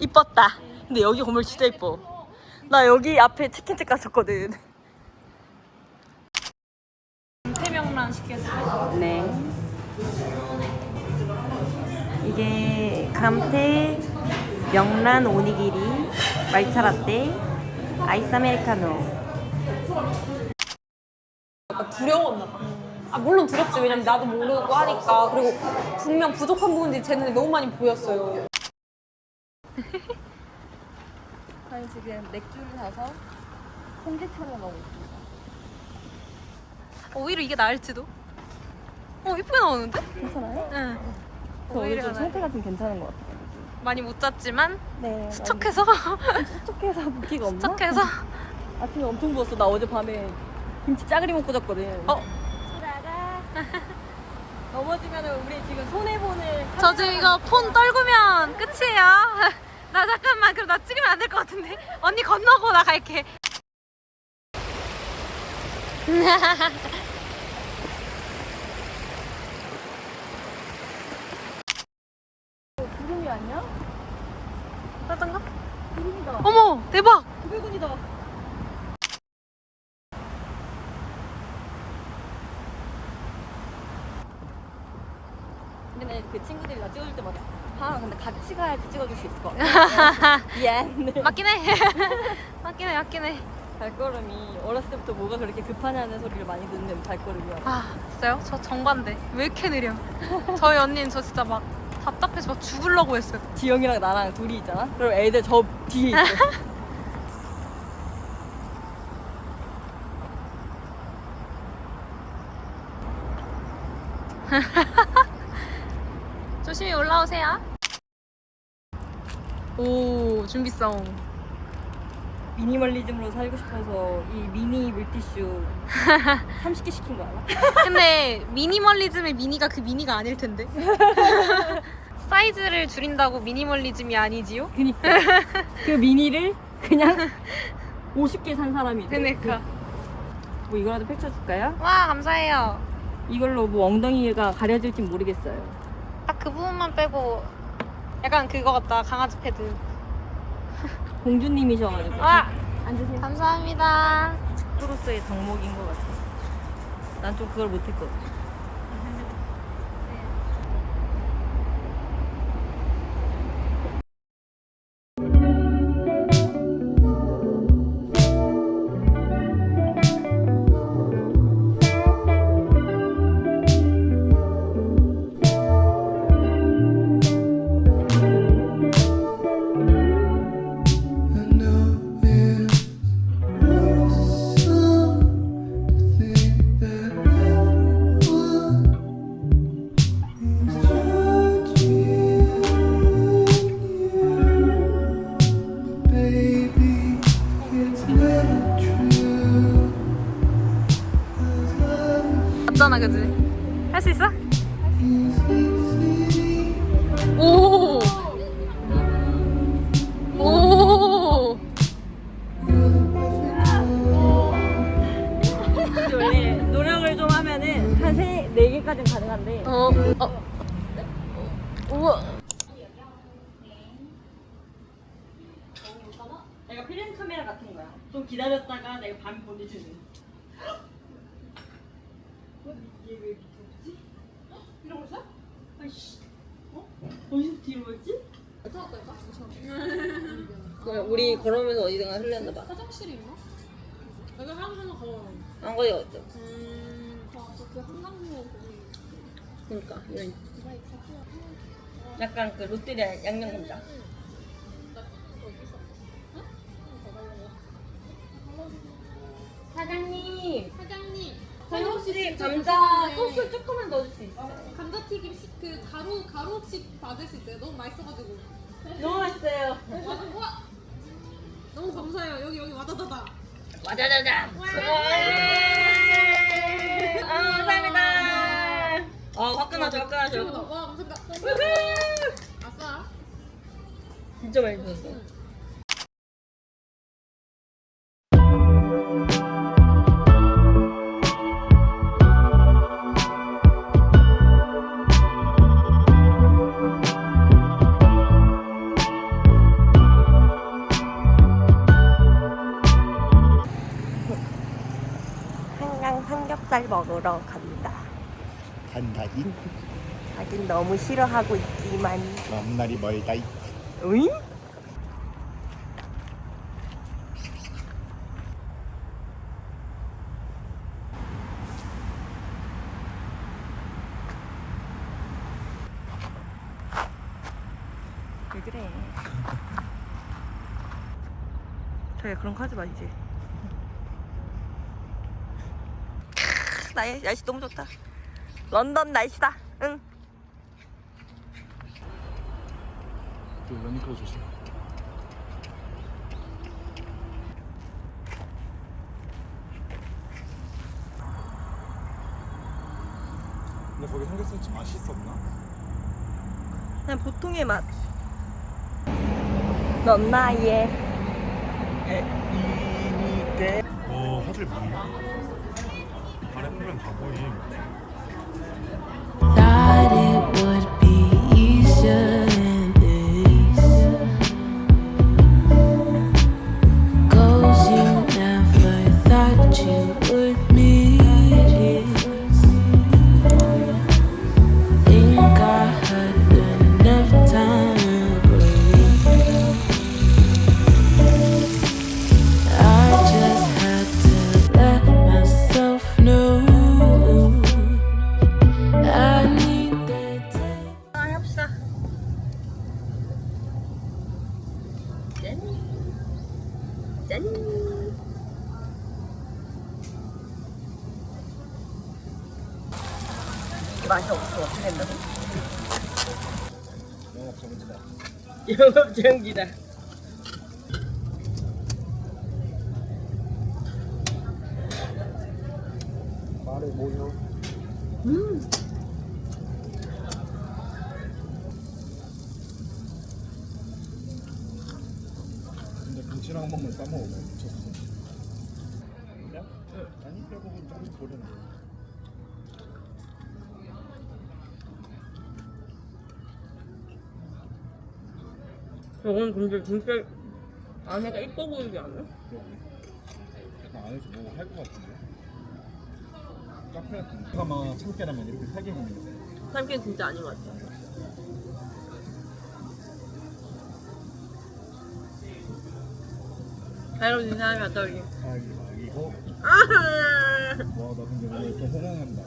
이뻤다. 근데 여기 건물 진짜 이뻐. 나 여기 앞에 치킨집 갔었거든. 태명란 시켰어요. 네. 이게 감태 명란 오니기리 말차 라떼 아이스 아메리카노 약간 두려웠나 봐. 아 물론 두렵지 왜냐면 나도 모르고 하니까 그리고 분명 부족한 부분들이 제 눈에 너무 많이 보였어요. 저희 지금 맥주를 사서 홍게 촬영하고 있습니다 오히려 이게 나을지도. 어 이쁘게 나오는데? 괜찮아요? 응. 저 오히려 좀나 상태가 좀 괜찮은 것 같아요 많이 못 잤지만 네 수척해서 수척해서 붓기가 없나? 수척해서 아침에 엄청 부었어 나 어제 밤에 김치 짜그리 먹고 잤거든 어 넘어지면 우리 지금 손해 보는 저 지금 이거 폰 떨구면 끝이에요. 나 잠깐만 그럼 나 찍으면 안 될 것 같은데 언니 건너고 나 갈게. 구름이 아니야? 따던가? 구름이다 어머 대박. 900원이다 근데 그 친구들이 나 찍어줄 때마다 아 근데 같이 가야지 찍어줄 수 있을 것 같아 미안 맞긴 해. 맞긴 해 맞긴 해. 발걸음이 어렸을 때부터 뭐가 그렇게 급하냐는 소리를 많이 듣는 발걸음이야 아 진짜요? 저 정반대. 왜 이렇게 느려? 저희 언니는 저 진짜 막 답답해서 막 죽으려고 했어요. 지영이랑 나랑 둘이 있잖아 그럼 애들 저 뒤에 있어 조심히 올라오세요. 오 준비성. 미니멀리즘으로 살고 싶어서 이 미니 물티슈 30개 시킨 거 알아? 근데 미니멀리즘의 미니가 그 미니가 아닐 텐데. 사이즈를 줄인다고 미니멀리즘이 아니지요? 그니까 그 미니를 그냥 50개 산 사람이 돼. 그니까. 뭐 이거라도 펼쳐줄까요? 와 감사해요. 이걸로 뭐 엉덩이가 가려질진 모르겠어요. 딱 그 부분만 빼고 약간 그거 같다 강아지 패드. 공주님이셔가지고 와 앉으세요. 감사합니다. 프로스의 덕목인 것 같아. 난 좀 그걸 못했거든. 우리 걸으면서 어디든가 흘렸나 봐. 화장실이 있나? 여기 화장실은 걸어. 안 거기 어때? 음, 그 한강로 그러니까 이런. 약간 그 롯데리아 양념감자. 사장님, 사장님. 저희 혹시 감자. 소스 조금만 넣어줄 수 있어요? 감자튀김 시- 그 가루 가루 혹시 받을 수 있어요? 너무 맛있어가지고. 너무 맛있어요. 와 너무 감사해요. 여기 여기 와다다다. 와자자자. 아, 감사합니다. 어, 화끈하죠, 화끈하죠. 와 감사합니다. 아싸. 진짜 많이 주셨어. 너무 싫어하고 있지만. 먼 날이 멀다 이 으잉? 왜 그래? 저야 그런 거 하지 마 이제. 크, 날 날씨 너무 좋다. 런던 날씨다. 응. 러닝크로 조심 근데 거기 삼겹살집 맛있었나? 그냥 보통의 맛. 넌 나의 이니게 어 화질 보임 발에 보면 다 보임 Thought it would be easier 맛이 없어. 어떻게 된다고? 영업 정지다 영업 정지다. 말해 뭐요? 근데 김치랑 한 번만 싸먹으면 미쳤어 그냥? 아니 뼈부분 좀 버렸네 저건 근데 진짜 안에가 이뻐 보이지 않아? 그러게 약간 안에서 뭐 할 것 같은데 카페 같은데 아마 참깨라면 이렇게 세개 먹는 거 참깨는 진짜 아닌 것 같아. 자유로운 사람이 왔다 여기. 아이고 아! 와나 근데 오늘 좀 호강한다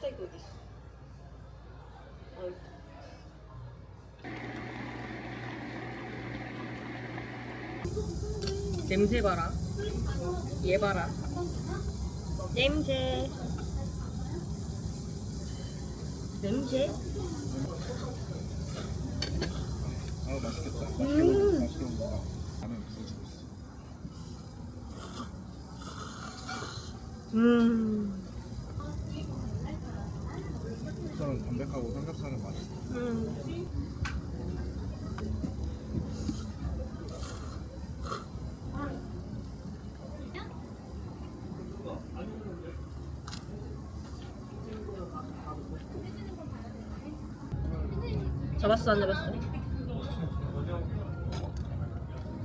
시댁 어디 있어? 냄새 봐라. 얘 봐라. 냄새. 냄새. 아 맛있겠다 맛있게 먹어 맛있게 먹어 라면 부어주고 있어 음. 국산은 담백하고 삼겹살은 맛있어 음. 잡았어 안 잡았어?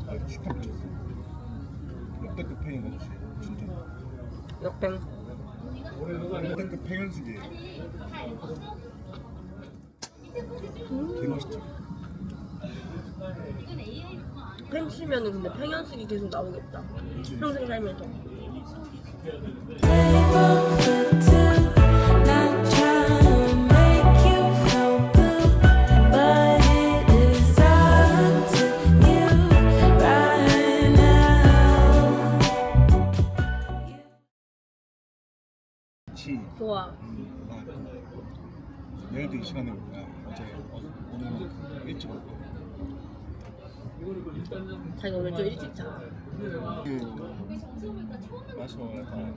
아 미쳤어 역대급 팽인 거지 진짜? 역행 역대급 팽현숙이에요. 개맛있지 펜치면은 근데 팽현숙이 계속 나오겠다. 평생 살면서 치 좋아. 음, 나 그, 내일도 이 시간에 올 거야 어제 어, 오늘만큼 일찍 올 거야 자기가 오늘 좀 일찍 자. 그 마셔 약간